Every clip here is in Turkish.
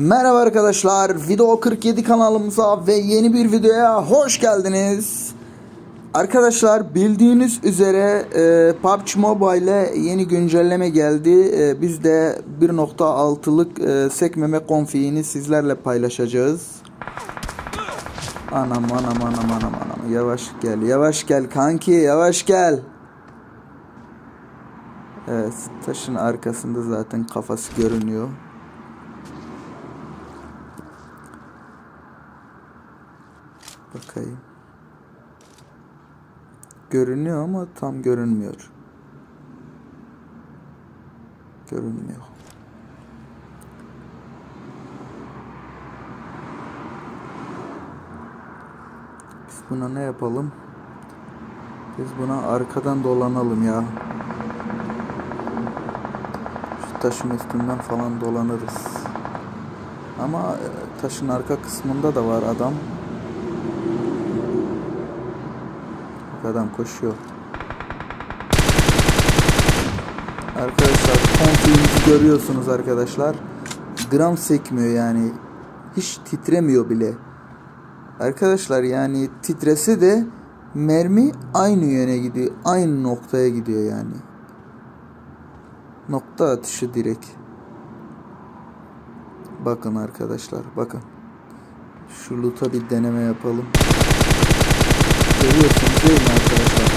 Merhaba arkadaşlar, Video 47 kanalımıza ve yeni bir videoya hoş geldiniz. Arkadaşlar bildiğiniz üzere e, PUBG Mobile'e yeni güncelleme geldi. E, biz de 1.6'lık e, sekmeme konfigini sizlerle paylaşacağız. Anam anam anam anam anam yavaş gel yavaş gel kanki yavaş gel. Evet taşın arkasında zaten kafası görünüyor. Bakayım. Görünüyor ama tam görünmüyor. Görünmüyor. Biz buna ne yapalım? Biz buna arkadan dolanalım ya. Şu taşın üstünden falan dolanırız. Ama e, taşın arka kısmında da var adam. Bak Adam koşuyor. Arkadaşlar konfigimizi görüyorsunuz arkadaşlar. Gram sekmiyor yani. Hiç titremiyor bile. Arkadaşlar yani titrese de mermi aynı yöne gidiyor. Aynı noktaya gidiyor yani. Nokta atışı direkt. Bakın arkadaşlar bakın. Şu loot'a bir deneme yapalım. Görüyorsunuz değil mi arkadaşlar?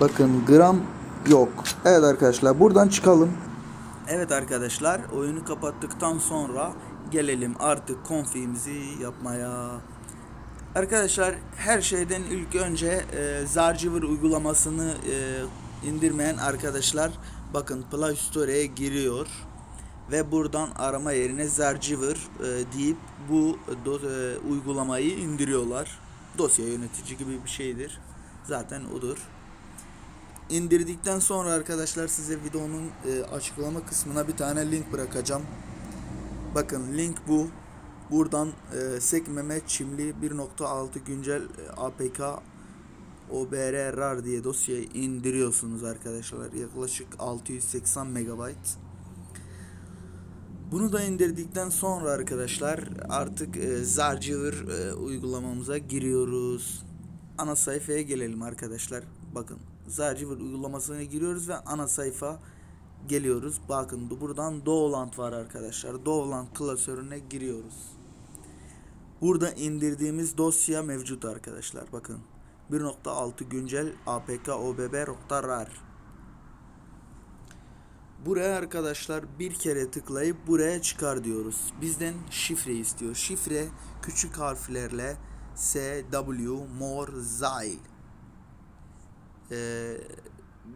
Bakın gram yok. Evet arkadaşlar buradan çıkalım. Evet arkadaşlar oyunu kapattıktan sonra gelelim artık konfigimizi yapmaya. Arkadaşlar her şeyden ilk önce e, Zargiver uygulamasını e, indirmeyen arkadaşlar bakın Play Store'ye giriyor ve buradan arama yerine Zargiver e, deyip bu e, uygulamayı indiriyorlar. Dosya yönetici gibi bir şeydir. Zaten odur. İndirdikten sonra arkadaşlar size videonun e, açıklama kısmına bir tane link bırakacağım. Bakın link bu. Buradan e, sekmeme çimli 1.6 güncel e, APK OBR RAR diye dosyayı indiriyorsunuz arkadaşlar. Yaklaşık 680 MB. Bunu da indirdikten sonra arkadaşlar artık e, Zargiver e, uygulamamıza giriyoruz. Ana sayfaya gelelim arkadaşlar. Bakın Zargiver uygulamasına giriyoruz ve ana sayfa geliyoruz. Bakın bu- buradan Doland var arkadaşlar. Doland klasörüne giriyoruz. Burada indirdiğimiz dosya mevcut arkadaşlar. Bakın 1.6 güncel APK OBB.rar Buraya arkadaşlar bir kere tıklayıp buraya çıkar diyoruz. Bizden şifre istiyor. Şifre küçük harflerle S, W, Mor, Zail. Ee,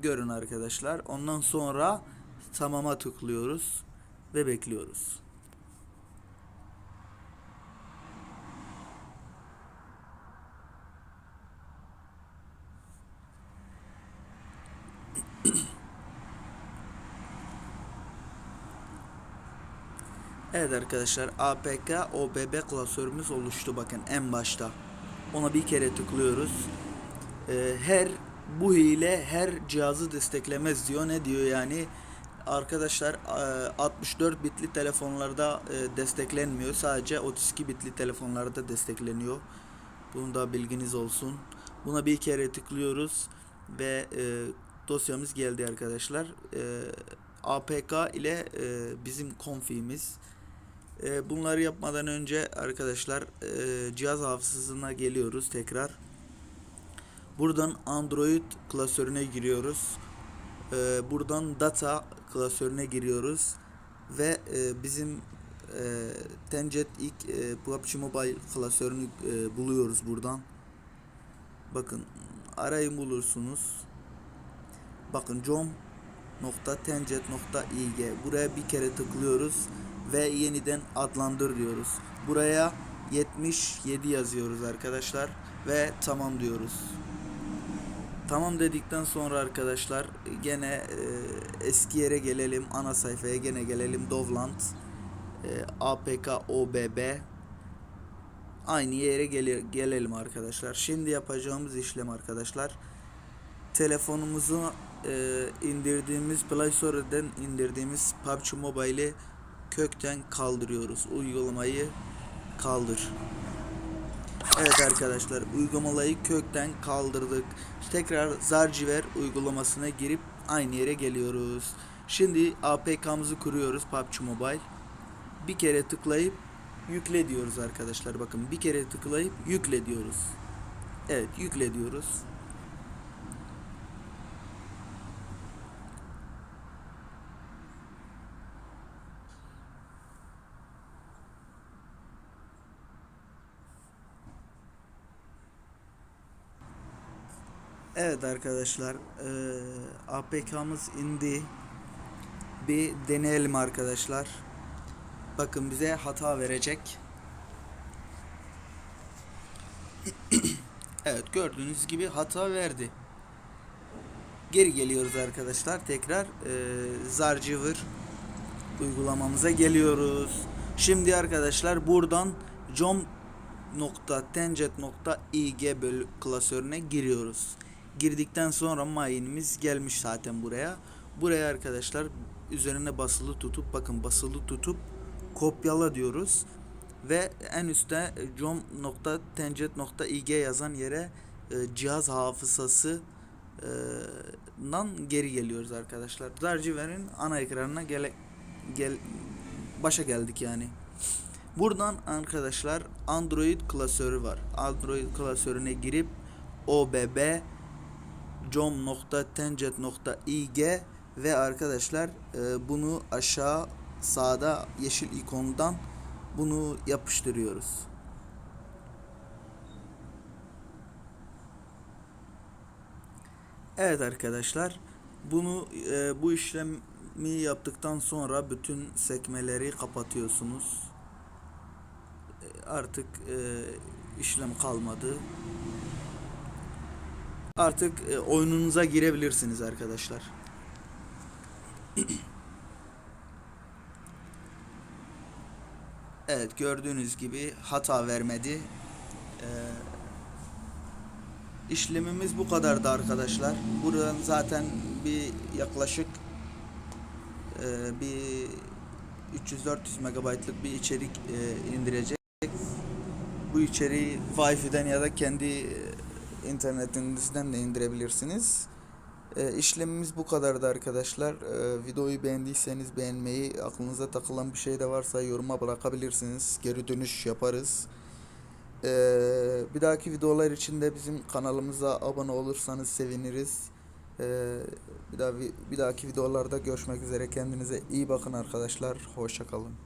görün arkadaşlar. Ondan sonra tamama tıklıyoruz ve bekliyoruz. Evet arkadaşlar APK OBB klasörümüz oluştu bakın en başta. Ona bir kere tıklıyoruz. Ee, her bu hile her cihazı desteklemez diyor. Ne diyor yani? Arkadaşlar e, 64 bitli telefonlarda e, desteklenmiyor. Sadece 32 bitli telefonlarda destekleniyor. Bunu da bilginiz olsun. Buna bir kere tıklıyoruz ve e, dosyamız geldi arkadaşlar. E, APK ile e, bizim konfimiz. E, bunları yapmadan önce arkadaşlar e, cihaz hafızasına geliyoruz tekrar. Buradan Android klasörüne giriyoruz. E, buradan data klasörüne giriyoruz ve e, bizim e, Tencent ilk e, PUBG Mobile klasörünü e, buluyoruz buradan. Bakın arayın bulursunuz. Bakın com.tencent.ig buraya bir kere tıklıyoruz ve yeniden adlandır diyoruz. Buraya 77 yazıyoruz arkadaşlar ve tamam diyoruz. Tamam dedikten sonra arkadaşlar gene e, eski yere gelelim. Ana sayfaya gene gelelim. Dovland e, APK OBB aynı yere gele- gelelim arkadaşlar. Şimdi yapacağımız işlem arkadaşlar telefonumuzu e, indirdiğimiz Play Store'dan indirdiğimiz PUBG Mobile'i kökten kaldırıyoruz. Uygulamayı kaldır. Evet arkadaşlar uygulamayı kökten kaldırdık. Tekrar Zarciver uygulamasına girip aynı yere geliyoruz. Şimdi APK'mızı kuruyoruz PUBG Mobile. Bir kere tıklayıp yükle diyoruz arkadaşlar. Bakın bir kere tıklayıp yükle diyoruz. Evet yükle diyoruz. Evet arkadaşlar eee APK'mız indi. Bir deneyelim arkadaşlar. Bakın bize hata verecek. evet gördüğünüz gibi hata verdi. Geri geliyoruz arkadaşlar. Tekrar eee Zarcıvır uygulamamıza geliyoruz. Şimdi arkadaşlar buradan com.tencet.ig klasörüne giriyoruz. Girdikten sonra mayinimiz gelmiş zaten buraya. Buraya arkadaşlar üzerine basılı tutup bakın basılı tutup kopyala diyoruz. Ve en üstte com.tencet.ig yazan yere e, cihaz hafızası nan geri geliyoruz arkadaşlar. Darciver'in ana ekranına gele, gel başa geldik yani. Buradan arkadaşlar Android klasörü var. Android klasörüne girip OBB com.tencet.ig ve arkadaşlar e, bunu aşağı sağda yeşil ikondan bunu yapıştırıyoruz. Evet arkadaşlar bunu e, bu işlemi yaptıktan sonra bütün sekmeleri kapatıyorsunuz. E, artık işlem kalmadı. Artık e, oyununuza girebilirsiniz arkadaşlar. Evet gördüğünüz gibi hata vermedi. Ee, işlemimiz bu kadardı arkadaşlar. Buradan zaten bir yaklaşık e, bir 300-400 megabaytlık bir içerik e, indirecek. Bu içeriği Wi-Fi'den ya da kendi internetinizden de indirebilirsiniz. E, işlemimiz bu kadardı arkadaşlar. E, videoyu beğendiyseniz beğenmeyi, aklınıza takılan bir şey de varsa yoruma bırakabilirsiniz. Geri dönüş yaparız. E, bir dahaki videolar için de bizim kanalımıza abone olursanız seviniriz. E, bir daha bir dahaki videolarda görüşmek üzere. Kendinize iyi bakın arkadaşlar. Hoşça kalın.